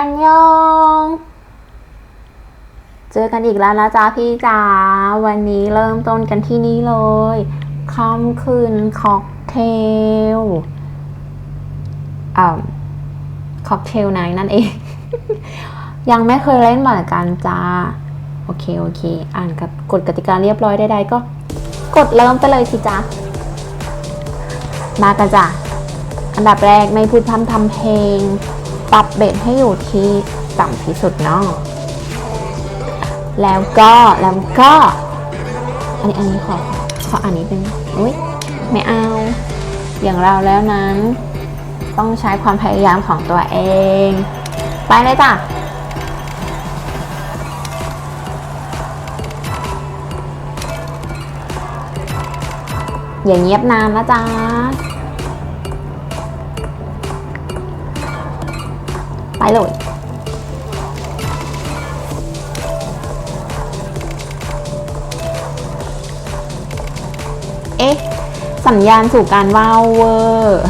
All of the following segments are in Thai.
อันยอง เจอกันอีกแล้วนะจ๊ะพี่จ๋า วันนี้เริ่มต้นกันที่นี่เลยค่ำคืนค็อกเทลอ่าค็อกเทลไนท์นั่นเอง ยังไม่เคยเล่นเหมือนกันจ้า โอเค โอเค อ่านกับกฎกติกาเรียบร้อยใดๆก็ กดเริ่มไปเลยสิจ๊ะ มากันจ้ะ อันดับแรกไม่พูดพร่ำทำเพลง ปรับเบสให้อยู่ที่ต่ำที่สุดเนาะแล้วก็แล้วก็อันนี้อันนี้ขอขออ่านนิดนึงอุ้ยไม่เอา อย่างเราแล้วนั้น ต้องใช้ความพยายามของตัวเอง ไปเลยจ้ะอย่าเงียบนานนะจ๊ะ ไปเลย เอ๊ะ สัญญาณสู่การว่าวเวอร์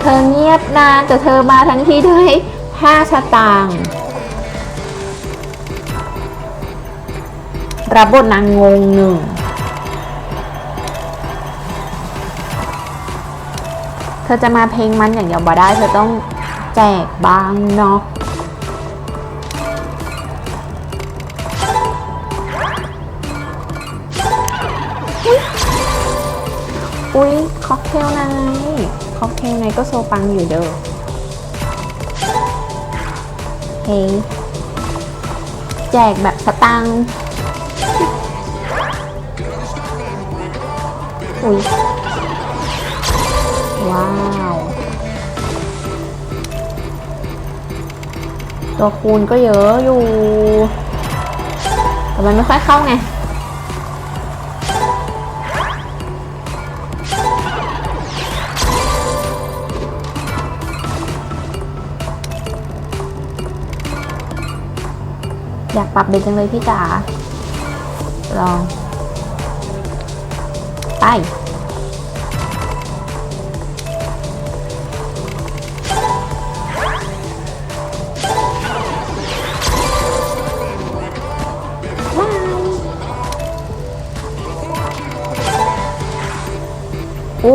เธอเงียบนานแต่เธอมาทั้งที่ด้วยห้าชะตางรับบทนางงงหนึ่ง เธอจะมาเพลงมันอย่างเดียวบ่ได้ เธอต้องแจกบ้างเนาะอุ๊ยค็อกเทลนท์ค็อกเทลนท์ก็โซปังอยู่เด้อเฮ้ยแจกแบบสตังค์อุ๊ย ว้าวตัวคูณก็เยอะอยู่ แต่มันไม่ค่อยเข้าไงอยากปรับเบนจังเลยพี่จ๋าลอง ไป โ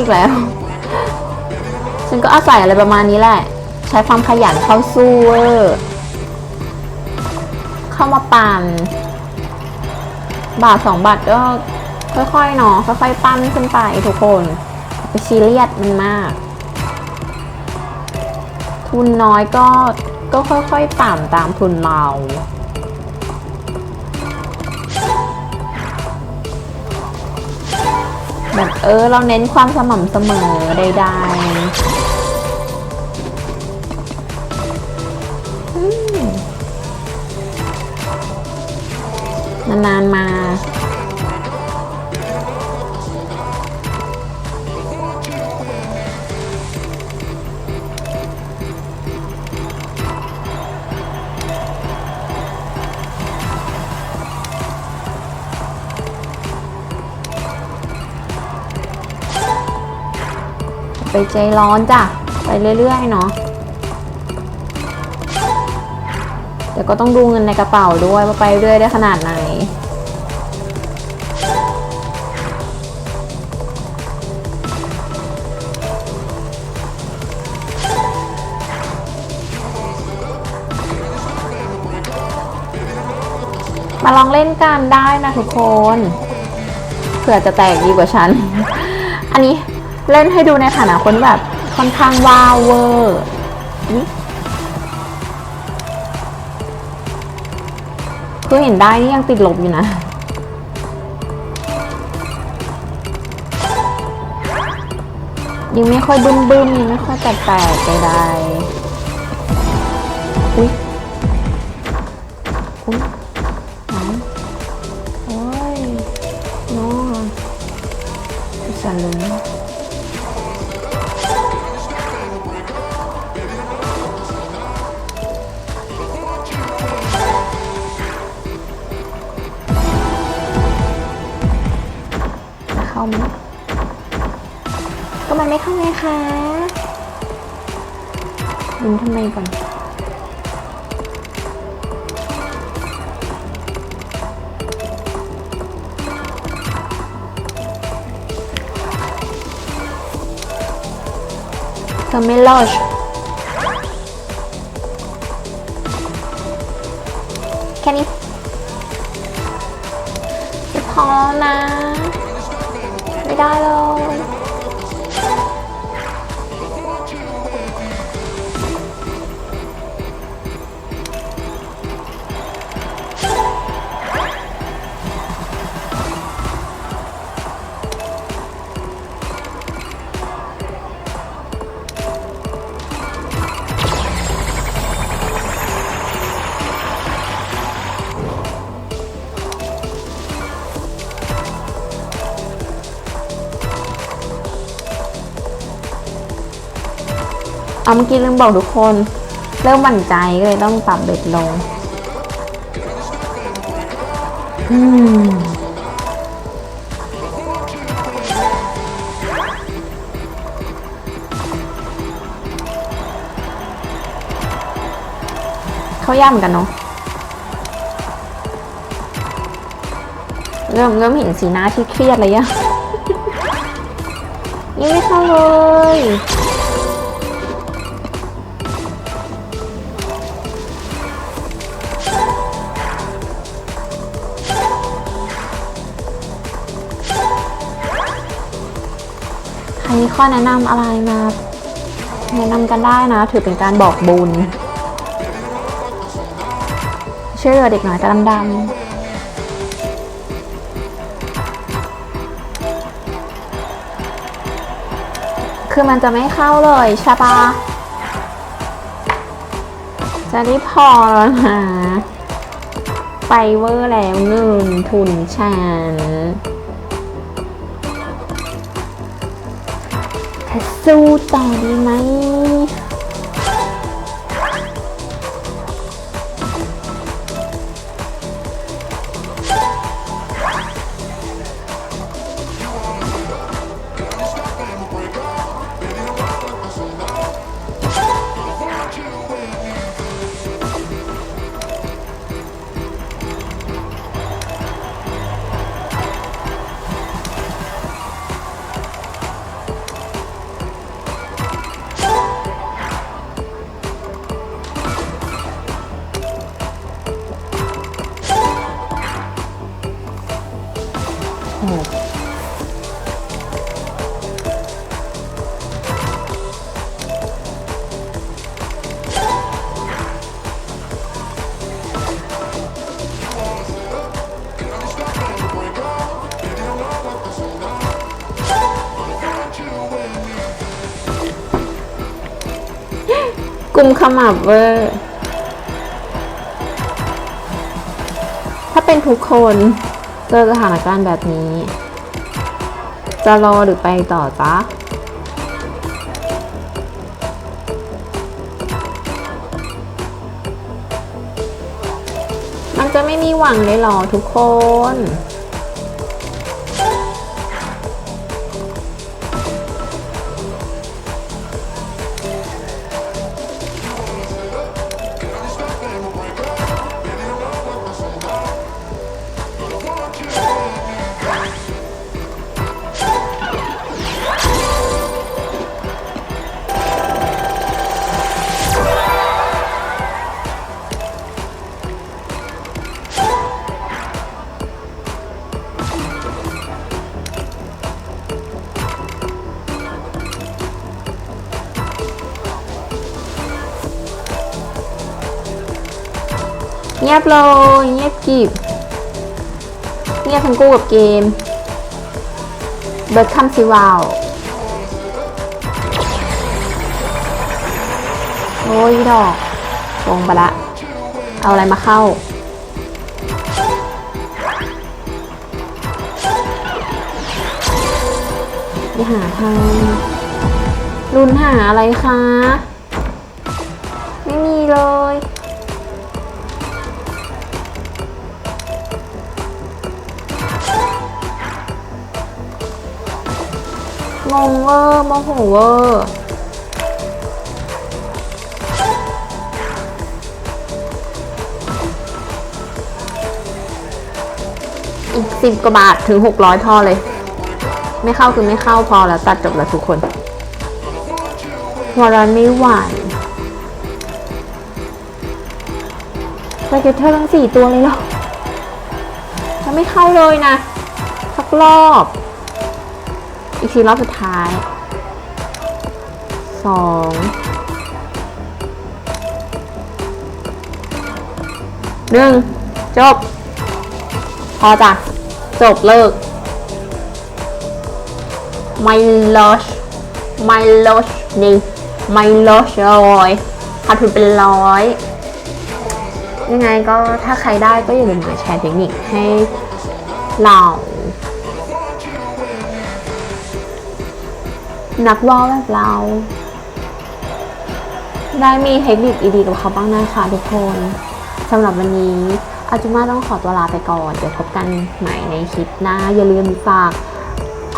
อีกแล้ว ฉันก็อาศัยอะไรประมาณนี้แหละ ใช้ความขยันเข้าสู้เวอร์เข้ามาปั่นบาทสองบาทก็ค่อยๆเนาะค่อยๆปั้นขึ้นไปทุกคนไปซีเรียสมันมาก ทุนน้อยก็ก็ค่อยๆต่ำตามทุนเรา แบบเออ เราเน้นความสม่ำเสมอใดๆนานๆมา ไปใจร้อนจ้ะ ไปเรื่อยๆเนาะแต่ก็ต้องดูเงินในกระเป๋าด้วยว่าไปเรื่อยได้ขนาดไหน มาลองเล่นกันได้นะทุกคน เผื่อจะแตกดีกว่าฉัน อันนี้ เล่นให้ดูในฐานะคนแบบค่อนข้างว้าวเวอร์คือเห็นได้นี่ยังติดลบอยู่นะยังไม่ค่อยบึ้มบึ้มๆยังไม่ค่อยแปลกๆใดๆอุ้ยอุ้ยน้ำโอ้ยน้องพิสาลุง ลุ้นทำไมก่อนเธอไม่รอดแค่นี้จะพอแล้วนะ ไม่ได้เลย เอาเมื่อกี้ลืมบอกทุกคน เริ่มหวั่นใจก็เลยต้องปรับเบ็ดลง อืมเขาย่ำกันเนาะเริ่มเริ่มเห็นสีหน้าที่เครียดเลยอะยังไม่เข้าเลย ข้อแนะนำอะไรมาแนะนำกันได้นะ ถือเป็นการบอกบุญช่วยเหลือเด็กน้อยตาดำๆคือมันจะไม่เข้าเลยใช่ปะจะได้พอแล้วนะ ไปเวอร์แล้วเงินทุนฉัน สู้ต่อดีไหม กลุ่มขมับเวอร์ ถ้าเป็นทุกคนเจอสถานการณ์แบบนี้ จะรอหรือไปต่อจ๊ะมันจะไม่มีหวังเลยหรอทุกคน เงียบเลยเงียบกีบเงียบทั้งกู้กับเกม เบิร์ดคัมซิวาวโอ้ยดอกลงไปละ เอาอะไรมาเข้าไปหาทางรุนหาอะไรคะ ไม่มีเลย งงเวอร์โมโหเวอร์อีกสิบกว่าบาทถึงหกร้อยพอเลย ไม่เข้าคือไม่เข้าพอแล้วตัดจบแล้วทุกคนหัวร้อนไม่ไหวไปเก็ตเธอทั้งสี่ตัวเลยเหรอจะไม่เข้าเลยนะสักรอบ อีกทีรอบสุดท้ายสองหนึ่งจบ พอจ้ะ จบเลิก ไม่ลอชไม่ลอชนี่ไม่ลอชร้อยขาดทุนเป็นร้อยยังไงก็ถ้าใครได้ก็อย่าลืมมาแชร์เทคนิคให้เรา นักว่าวแบบเรา ได้มีเทคนิคดีๆกับเขาบ้างนะคะทุกคนสำหรับวันนี้อาจุมาต้องขอตัวลาไปก่อน เดี๋ยวพบกันใหม่ในคลิปหน้า อย่าลืมฝาก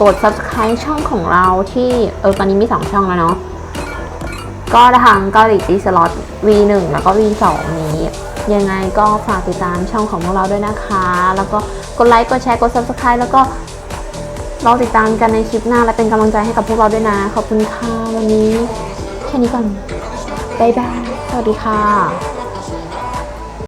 กด subscribe ช่องของเราที่ เออ ตอนนี้มี 2 ช่องแล้วเนาะก็ทางเกาหลีตีสล็อต V1 แล้วก็ V2 นี้ ยังไงก็ฝากติดตามช่องของพวกเราด้วยนะคะ แล้วก็กดไลค์ กดแชร์ กด subscribe แล้วก็ รอติดตามกันในคลิปหน้าและเป็นกำลังใจให้กับพวกเราด้วยนะ ขอบคุณค่ะวันนี้ แค่นี้ก่อน บ๊ายบาย สวัสดีค่ะ